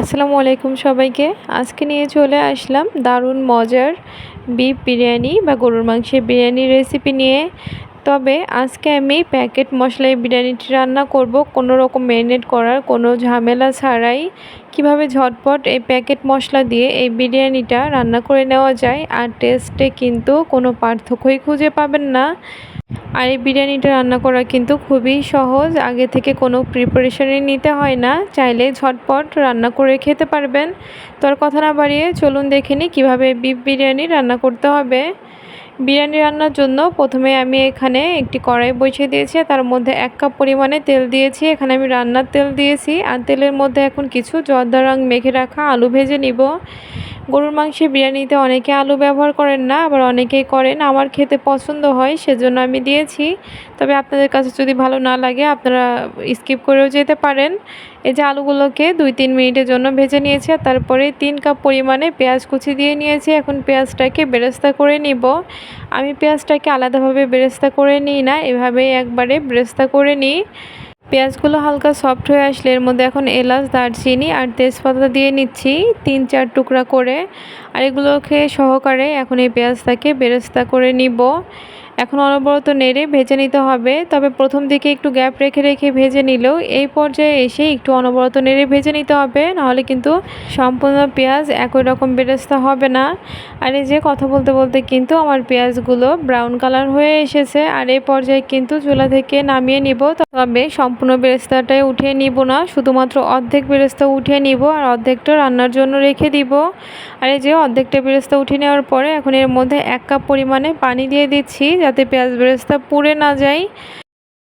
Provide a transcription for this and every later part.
আসসালামু আলাইকুম সবাইকে। আজকে নিয়ে চলে আসলাম দারুণ মজার বিফ বিরিয়ানি বা গরুর মাংসের বিরিয়ানির রেসিপি নিয়ে। তবে আজকে আমি প্যাকেট মশলায় বিরিয়ানিটি রান্না করব, কোনো রকম ম্যারিনেট করার, কোনো ঝামেলা ছাড়াই। কীভাবে ঝটপট এই প্যাকেট মশলা দিয়ে এই বিরিয়ানিটা রান্না করে নেওয়া যায়, আর টেস্টে কিন্তু কোনো পার্থক্যই খুঁজে পাবেন না। আর এই বিরিয়ানিটা রান্না করা কিন্তু খুবই সহজ। আগে থেকে কোনো প্রিপারেশনই নিতে হয় না। চাইলে ঝটপট রান্না করে খেতে পারবেন। তো আর কথা না বাড়িয়ে চলুন দেখে নিই কীভাবে বিফ বিরিয়ানি রান্না করতে হবে। বিরিয়ানি রান্নার জন্য প্রথমে আমি এখানে একটি কড়াই বসিয়ে দিয়েছি তার মধ্যে এক কাপ পরিমাণে তেল দিয়েছি। এখানে আমি রান্নার তেল দিয়েছি। আর তেলের মধ্যে এখন কিছু জর্দা রং মেখে রাখা আলু ভেজে নিব। গরুর মাংসে বিরিয়ানিতে অনেকে আলু ব্যবহার করেন না, আবার অনেকেই করেন। আমার খেতে পছন্দ হয়, সেজন্য আমি দিয়েছি। তবে আপনাদের কাছে যদি ভালো না লাগে, আপনারা স্কিপ করেও যেতে পারেন। এই যে আলুগুলোকে দুই তিন মিনিটের জন্য ভেজে নিয়েছি, আর তারপরে তিন কাপ পরিমাণে পেঁয়াজ কুচি দিয়ে নিয়েছি। এখন পেঁয়াজটাকে বেরেস্তা করে নিব। আমি পেঁয়াজটাকে আলাদাভাবে বেরেস্তা করে নিই না, এভাবেই একবারে বেরেস্তা করে নিই। পেঁয়াজগুলো হালকা সফট হয়ে আসলে এর মধ্যে এখন এলাচ, দারচিনি আর তেজপাতা দিয়ে নিচ্ছি তিন চার টুকরা করে। আর এগুলোকে সহকারে এখন এই পেঁয়াজটাকে বেরেস্তা করে নিব। এখন অনবরত নেড়ে ভেজে নিতে হবে। তবে প্রথম দিকে একটু গ্যাপ রেখে রেখে ভেজে নিলেও এই পর্যায়ে এসে একটু অনবরত নেড়ে ভেজে নিতে হবে। নাহলে কিন্তু সম্পূর্ণ পেঁয়াজ একই রকম বেরেস্তা হবে না। আর এই যে কথা বলতে বলতে কিন্তু আমার পেঁয়াজগুলো ব্রাউন কালার হয়ে এসেছে। আর এই পর্যায়ে কিন্তু চুলা থেকে নামিয়ে নিব। তবে সম্পূর্ণ বেরেস্তাটাই উঠিয়ে নিব না। শুধুমাত্র অর্ধেক বেরেস্তা উঠিয়ে নিব আর অর্ধেকটা রান্নার জন্য রেখে দিব। আর এই যে অর্ধেকটা বেরেস্তা উঠিয়ে নেওয়ার পরে এখন এর মধ্যে এক কাপ পরিমাণে পানি দিয়ে দিচ্ছি। যাতে পেঁয়াজ বেরেস্তা পুড়ে না যায়।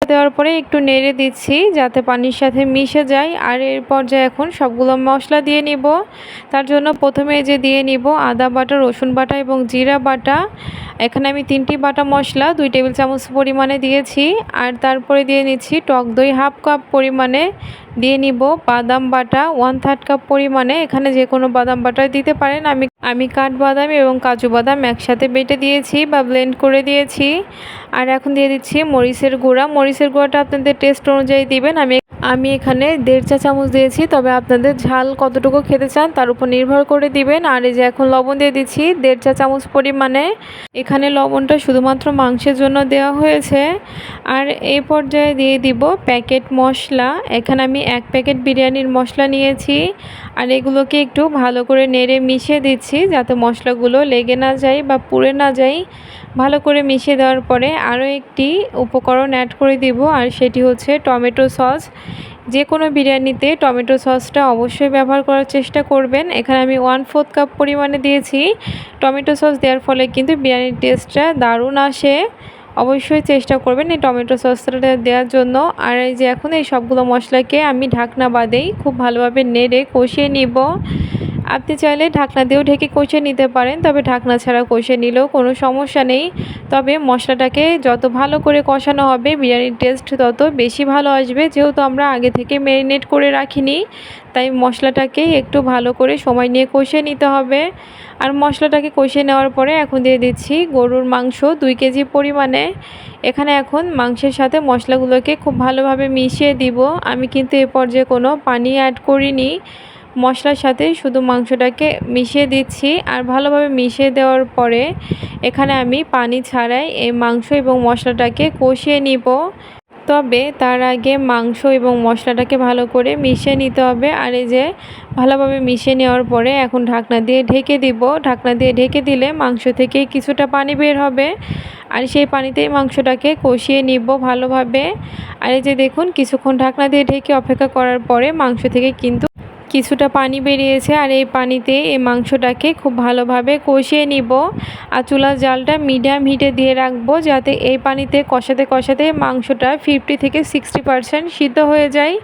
দেওয়ার পরে একটু নেড়ে দিচ্ছি যাতে পানির সাথে মিশে যায়। আর এর পর্যায়ে এখন সবগুলো মশলা দিয়ে নিব। তার জন্য প্রথমে যে দিয়ে নিব আদা বাটা, রসুন বাটা এবং জিরা বাটা। এখানে আমি তিনটি বাটা মশলা, দুই টেবিল চামচ পরিমাণে দিয়েছি। আর তারপরে দিয়ে নিচ্ছি টক দই হাফ কাপ পরিমাণে দিয়ে নিব। বাদাম বাটা ওয়ান থার্ড কাপ পরিমাণে এখানে যে কোনো বাদাম বাটা দিতে পারেন। আমি আমি কাঠবাদাম এবং কাজু বাদাম একসাথে বেটে দিয়েছি বা ব্লেন্ড করে দিয়েছি। আর এখন দিয়ে দিচ্ছি মরিচের গুঁড়া। মরিচের গুঁড়াটা আপনাদের টেস্ট অনুযায়ী দিবেন। আমি আমি এখানে দেড় চা চামচ দিয়েছি, তবে আপনাদের ঝাল কতটুকু খেতে চান তার উপর নির্ভর করে দিবেন। আর এই যে এখন লবণ দিয়ে দিচ্ছি দেড় চা চামচ পরিমাণে। এখানে লবণটা শুধুমাত্র মাংসের জন্য দেওয়া হয়েছে। আর এই পর্যায়ে দিয়ে দিব প্যাকেট মশলা। এখানে আমি এক প্যাকেট বিরিয়ানির মশলা নিয়েছি আর এগুলোকে একটু ভালো করে নেড়ে মিশিয়ে দিচ্ছি যাতে মশলাগুলো লেগে না যায় বা পুড়ে না যায়। ভালো করে মিশিয়ে দেওয়ার পরে আরও একটি উপকরণ অ্যাড করে দিব আর সেটি হচ্ছে টমেটো সস। যে কোনো বিরিয়ানিতে টমেটো সসটা অবশ্যই ব্যবহার করার চেষ্টা করবেন। এখানে আমি ওয়ান ফোর্থ কাপ পরিমাণে দিয়েছি। টমেটো সস দেওয়ার ফলে কিন্তু বিরিয়ানির টেস্টটা দারুণ আসে। অবশ্যই চেষ্টা করবেন এই টমেটো সসটা দেওয়ার জন্য। আর এই যে এখন এই সবগুলো মশলাকে আমি ঢাকনা বাদেই খুব ভালোভাবে নেড়ে কষিয়ে নিব। আপনি চাইলে ঢাকনা দিয়েও ঢেকে কষে নিতে পারেন, তবে ঢাকনা ছাড়া কষে নিলেও কোনো সমস্যা নেই। তবে মশলাটাকে যত ভালো করে কষানো হবে, বিরিয়ানির টেস্ট তত বেশি ভালো আসবে, যেহেতু আমরা আগে থেকে ম্যারিনেট করে রাখিনি। তাই মশলাটাকে একটু ভালো করে সময় নিয়ে কষে নিতে হবে। আর মশলাটাকে কষিয়ে নেওয়ার পরে এখন দিয়ে দিচ্ছি গরুর মাংস দুই কেজি পরিমাণে। এখানে এখন মাংসের সাথে মশলাগুলোকে খুব ভালোভাবে মিশিয়ে দিব। আমি কিন্তু এ পর্যায়ে কোনো পানি অ্যাড করিনি। মশলার সাথে শুধু মাংসটাকে মিশিয়ে দিচ্ছি। আর ভালোভাবে মিশিয়ে দেওয়ার পরে এখানে আমি পানি ছাড়াই এই মাংস এবং মশলাটাকে কষিয়ে নিব। তবে তার আগে মাংস এবং মশলাটাকে ভালো করে মিশিয়ে নিতে হবে। আর এই যে ভালোভাবে মিশিয়ে নেওয়ার পরে এখন ঢাকনা দিয়ে ঢেকে দিব। ঢাকনা দিয়ে ঢেকে দিলে মাংস থেকে কিছুটা পানি বের হবে। আর সেই পানিতেই মাংসটাকে কষিয়ে নিব ভালোভাবে। আর এই যে দেখুন, কিছুক্ষণ ঢাকনা দিয়ে ঢেকে অপেক্ষা করার পরে মাংস থেকে কিন্তু কিছুটা পানি বেরিয়েছে আর এই পানিতে এই মাংসটাকে খুব ভালোভাবে কষিয়ে নিব। আর চুলার জালটা মিডিয়াম হিটে দিয়ে রাখব যাতে এই পানিতে কষাতে কষাতে মাংসটা ফিফটি থেকে সিক্সটি পারসেন্ট সিদ্ধ হয়ে যায়।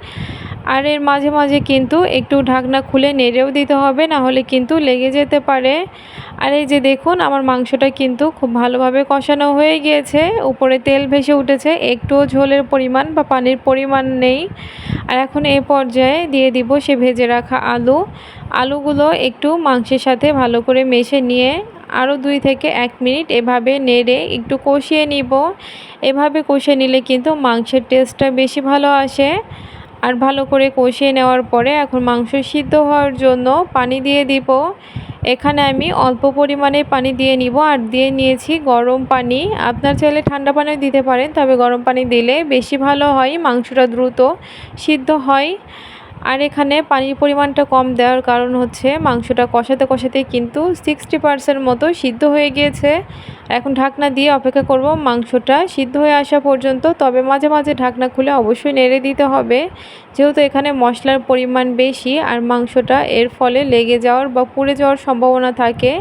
আর এর মাঝে মাঝে কিন্তু একটু ঢাকনা খুলে নেড়েও দিতে হবে, না হলে কিন্তু লেগে যেতে পারে। আর এই যে দেখুন, আমার মাংসটা কিন্তু খুব ভালোভাবে কষানো হয়ে গিয়েছে। উপরে তেল ভেসে উঠেছে, একটুও ঝোলের পরিমাণ বা পানির পরিমাণ নেই। আর এখন এই পর্যায়ে দিয়ে দিব সে ভেজে রাখা আলু। আলুগুলো একটু মাংসের সাথে ভালো করে মেশে নিয়ে আরও দুই থেকে এক মিনিট এভাবে নেড়ে একটু কষিয়ে নিব। এভাবে কষিয়ে নিলে কিন্তু মাংসের টেস্টটা বেশি ভালো আসে। আর ভালো করে কষিয়ে নেওয়ার পরে এখন মাংস সিদ্ধ হওয়ার জন্য পানি দিয়ে দিব। এখানে আমি অল্প পরিমাণে পানি দিয়ে নিব আর দিয়ে নিয়েছি গরম পানি। আপনার চাইলে ঠান্ডা পানিও দিতে পারেন, তবে গরম পানি দিলে বেশি ভালো হয়, মাংসটা দ্রুত সিদ্ধ হয়। আর এখানে পানির পরিমাণটা কম দেওয়ার কারণ হচ্ছে মাংসটা কষাতে কষাতে কিন্তু সিক্সটি পার্সেন্ট মতো সিদ্ধ হয়ে গিয়েছে। এখন ঢাকনা দিয়ে অপেক্ষা করব মাংসটা সিদ্ধ হয়ে আসা পর্যন্ত, তবে মাঝে মাঝে ঢাকনা খুলে অবশ্যই নেড়ে দিতে হবে। যেহেতু এখানে মশলার পরিমাণ বেশি আর মাংসটা এর ফলে লেগে যাওয়ার বা পুড়ে যাওয়ার সম্ভাবনা থাকে,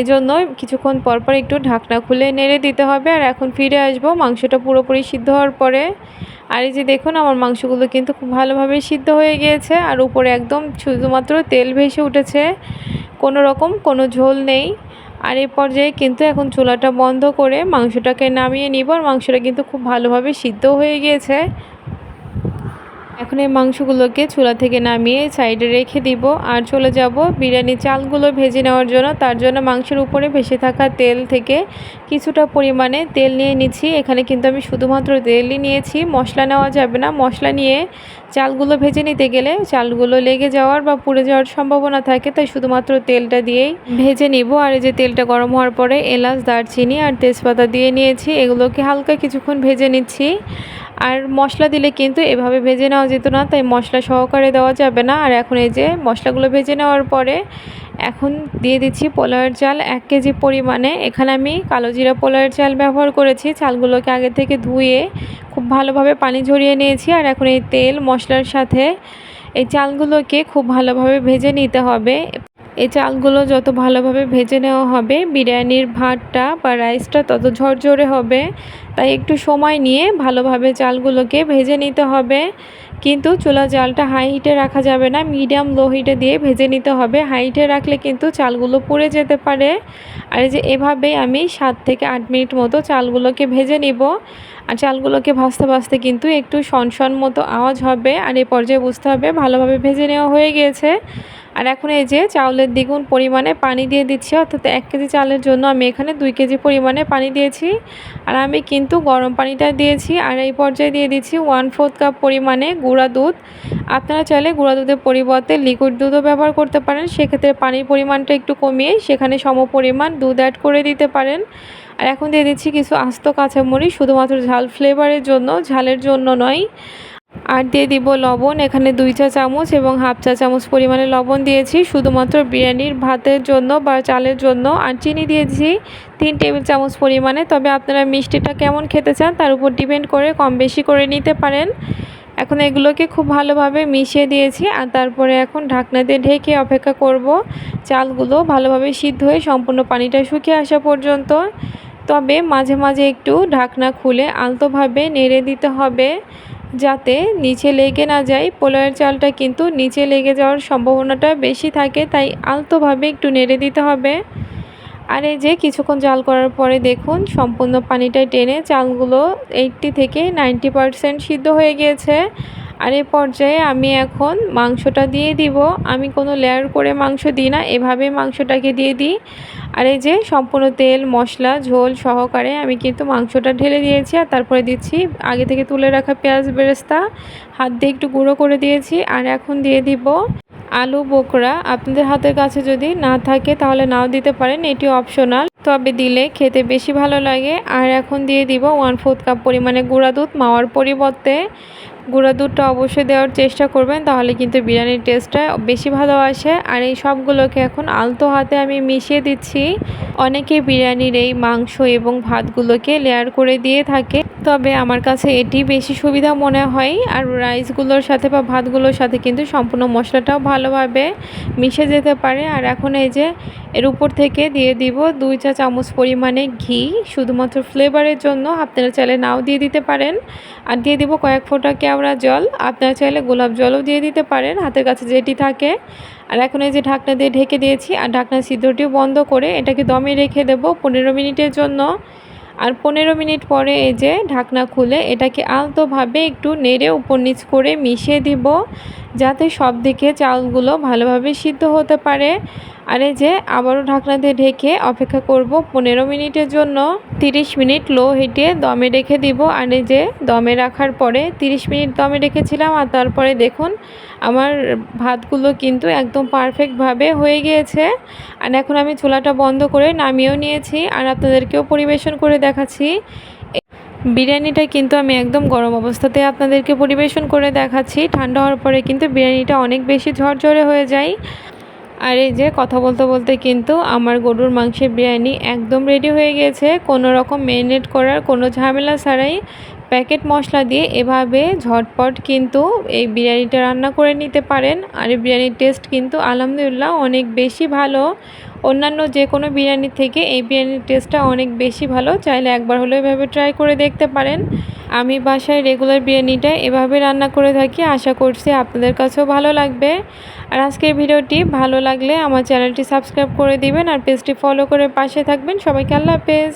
এজন্য কিছুক্ষণ পরপর একটু ঢাকনা খুলে নেড়ে দিতে হবে। আর এখন ফিরে আসব মাংসটা পুরোপুরি সিদ্ধ হওয়ার পরে। আর এই যে দেখুন, আমার মাংসগুলো কিন্তু খুব ভালোভাবে সিদ্ধ হয়ে গিয়েছে আর উপরে একদম শুধুমাত্র তেল ভেসে উঠেছে। কোনো রকম কোনো ঝোল নেই। আর এই পর্যায়ে কিন্তু এখন চুলাটা বন্ধ করে মাংসটাকে নামিয়ে নিব। আর মাংসটা কিন্তু খুব ভালোভাবে সিদ্ধ হয়ে গিয়েছে। এখন এই মাংসগুলোকে চুলা থেকে নামিয়ে সাইডে রেখে দিব আর চলে যাব বিরিয়ানি চালগুলো ভেজে নেওয়ার জন্য। তার জন্য মাংসের উপরে ভেসে থাকা তেল থেকে কিছুটা পরিমাণে তেল নিয়ে নিচ্ছি। এখানে কিন্তু আমি শুধুমাত্র তেলই নিয়েছি, মশলা নেওয়া যাবে না। মশলা নিয়ে চালগুলো ভেজে নিতে গেলে চালগুলো লেগে যাওয়ার বা পুড়ে যাওয়ার সম্ভাবনা থাকে, তাই শুধুমাত্র তেলটা দিয়েই ভেজে নিব। আর এই যে তেলটা গরম হওয়ার পরে এলাচ, দারচিনি আর তেজপাতা দিয়ে নিয়েছি। এগুলোকে হালকা কিছুক্ষণ ভেজে নিচ্ছি। আর মশলা দিলে কিন্তু এভাবে ভেজে নেওয়া যেত না, তাই মশলা সহকারে দেওয়া যাবে না। আর এখন এই যে মশলাগুলো ভেজে নেওয়ার পরে এখন দিয়ে দিচ্ছি পোলাওয়ের চাল এক কেজি পরিমাণে। এখানে আমি কালো জিরা পোলাওয়ের চাল ব্যবহার করেছি। চালগুলোকে আগে থেকে ধুয়ে খুব ভালোভাবে পানি ঝরিয়ে নিয়েছি। আর এখন এই তেল মশলার সাথে এই চালগুলোকে খুব ভালোভাবে ভেজে নিতে হবে। এই চালগুলো যত ভালোভাবে ভেজে নেওয়া হবে, বিরিয়ানির ভাতটা বা রাইসটা তত ঝরঝরে হবে। তাই একটু সময় নিয়ে ভালোভাবে চালগুলোকে ভেজে নিতে হবে। কিন্তু চুলা জালটা হাই হিটে রাখা যাবে না মিডিয়াম লো হিটে দিয়ে ভেজে নিতে হবে। হাই হিটে রাখলে কিন্তু চালগুলো পুড়ে যেতে পারে। আর এই যে এভাবেই আমি সাত থেকে আট মিনিট মতো চালগুলোকে ভেজে নিব। আর চালগুলোকে ভাজতে ভাজতে কিন্তু একটু সনসন মতো আওয়াজ হবে। আর এ পর্যায়ে বুঝতে হবে ভালোভাবে ভেজে নেওয়া হয়ে গিয়েছে। আর এখন এই যে চাউলের দ্বিগুণ পরিমাণে পানি দিয়ে দিচ্ছি, অর্থাৎ এক কেজি চালের জন্য আমি এখানে দুই কেজি পরিমাণে পানি দিয়েছি। আর আমি কিন্তু গরম পানিটা দিয়েছি, আর এই পর্যায়ে দিয়ে দিচ্ছি ওয়ান ফোর্থ কাপ পরিমাণে গুঁড়া দুধ। আপনারা চাইলে গুঁড়া দুধের পরিবর্তে লিকুইড দুধও ব্যবহার করতে পারেন, সেক্ষেত্রে পানির পরিমাণটা একটু কমিয়ে সেখানে সম পরিমাণ দুধ অ্যাড করে দিতে পারেন। আর এখন দিয়ে দিচ্ছি কিছু আস্ত কাঁচামরিচ, শুধুমাত্র ঝাল ফ্লেভারের জন্য, ঝালের জন্য নয়। আর দিয়ে দিব লবণ, এখানে দুই চা চামচ এবং হাফ চা চামচ পরিমাণে লবণ দিয়েছি। শুধুমাত্র বিরিয়ানির ভাতের জন্য বা চালের জন্য। আর চিনি দিয়েছি তিন টেবিল চামচ পরিমাণে। তবে আপনারা মিষ্টিটা কেমন খেতে চান তার উপর ডিপেন্ড করে, কম বেশি করে নিতে পারেন। এখন এগুলোকে খুব ভালোভাবে মিশিয়ে দিয়েছি আর তারপরে এখন ঢাকনা দিয়ে ঢেকে অপেক্ষা করব চালগুলো ভালোভাবে সিদ্ধ হয়ে সম্পূর্ণ পানিটা শুকিয়ে আসা পর্যন্ত। তবে মাঝে মাঝে একটু ঢাকনা খুলে আলতোভাবে নেড়ে দিতে হবে। যাতে নিচে লেগে না যায়। পোলাওয়ের চালটা কিন্তু নিচে লেগে যাওয়ার সম্ভাবনাটা বেশি থাকে, তাই আলতোভাবে একটু নেড়ে দিতে হবে। আর এই যে কিছুক্ষণ জাল করার পরে দেখুন, সম্পূর্ণ পানিটা টেনে চালগুলো এইটটি থেকে নাইনটি পারসেন্ট সিদ্ধ হয়ে গিয়েছে। আর এই পর্যায়ে আমি এখন মাংসটা দিয়ে দিব। আমি কোনো লেয়ার করে মাংস দিই না, এভাবে মাংসটাকে দিয়ে দিই। আর এই যে সম্পূর্ণ তেল, মশলা, ঝোল সহকারে আমি কিন্তু মাংসটা ঢেলে দিয়েছি আর তারপরে দিচ্ছি আগে থেকে তুলে রাখা পেঁয়াজ বেরেস্তা। হাত দিয়ে একটু গুঁড়ো করে দিয়েছি আর এখন দিয়ে দিব আলু বোকরা। আপনাদের হাতের কাছে যদি না থাকে তাহলে নাও দিতে পারেন, এটি অপশনাল। তবে দিলে খেতে বেশি ভালো লাগে। আর এখন দিয়ে দিব ওয়ান ফোর্থ কাপ পরিমাণে গুঁড়া দুধ মাওয়ার পরিবর্তে। গুঁড়া দুধটা অবশ্যই দেওয়ার চেষ্টা করবেন, তাহলে কিন্তু বিরিয়ানির টেস্টটা বেশি ভালো আসে। আর এই সবগুলোকে এখন আলতো হাতে আমি মিশিয়ে দিচ্ছি। অনেকে বিরিয়ানির এই মাংস এবং ভাতগুলোকে লেয়ার করে দিয়ে থাকে। তবে আমার কাছে এটি বেশি সুবিধা মনে হয়। আর রাইসগুলোর সাথে বা ভাতগুলোর সাথে কিন্তু সম্পূর্ণ মশলাটাও ভালোভাবে মিশে যেতে পারে। আর এখন এই যে এর উপর থেকে দিয়ে দিব দুই চা চামচ পরিমাণে ঘি, শুধুমাত্র ফ্লেভারের জন্য। আপনারা চাইলে নাও দিয়ে দিতে পারেন। আর দিয়ে দিব কয়েক ফোঁটা কেওড়া জল। আপনারা চাইলে গোলাপ জলও দিয়ে দিতে পারেন হাতের কাছে যেটি থাকে। আর এখন এই যে ঢাকনা দিয়ে ঢেকে দিয়েছি। আর ঢাকনা সিদ্ধটিও বন্ধ করে এটাকে দমে রেখে দেব পনেরো মিনিটের জন্য। আর পনেরো মিনিট পরে এই যে ঢাকনা খুলে এটাকে আলতোভাবে একটু নেড়ে উপর নিচ করে মিশিয়ে দিব, যাতে সব দিকে চালগুলো ভালোভাবে সিদ্ধ হতে পারে। আর এই যে আবারও ঢাকনা দিয়ে ঢেকে অপেক্ষা করব পনেরো মিনিটের জন্য। তিরিশ মিনিট লো হিটে দমে রেখে দিব। আর যে দমে রাখার পরে তিরিশ মিনিট দমে রেখেছিলাম আর তারপরে দেখুন আমার ভাতগুলো কিন্তু একদম পারফেক্টভাবে হয়ে গিয়েছে। আর এখন আমি চুলাটা বন্ধ করে নামিয়েও নিয়েছি আর আপনাদেরকেও পরিবেশন করে দেখাচ্ছি। বিরিয়ানিটা কিন্তু আমি একদম গরম অবস্থাতে আপনাদেরকে পরিবেশন করে দেখাচ্ছি। ঠান্ডা হওয়ার পরে কিন্তু বিরিয়ানিটা অনেক বেশি ঝরঝরে হয়ে যায়। আর এই যে কথা বলতে বলতে কিন্তু আমার গরুর মাংসের বিরিয়ানি একদম রেডি হয়ে গেছে। কোনো রকম মেরিনেট করার কোনো ঝামেলা ছাড়াই প্যাকেট মশলা দিয়ে এভাবে ঝটপট কিন্তু এই বিরিয়ানিটা রান্না করে নিতে পারেন। আর এই বিরিয়ানির টেস্ট কিন্তু আলহামদুলিল্লাহ অনেক বেশি ভালো। অন্যান্য যে কোনো বিরিয়ানির থেকে এই বিরিয়ানির টেস্টটা অনেক বেশি ভালো। চাইলে একবার হলেও এভাবে ট্রাই করে দেখতে পারেন। আমি বাসায় রেগুলার বিরিয়ানিটা এভাবে রান্না করে থাকি, আশা করছি আপনাদের কাছেও ভালো লাগবে। আর আজকের ভিডিওটি ভালো লাগলে আমার চ্যানেলটি সাবস্ক্রাইব করে দিবেন আর পেজটি ফলো করে পাশে থাকবেন। সবাইকে আল্লাহ হাফেজ।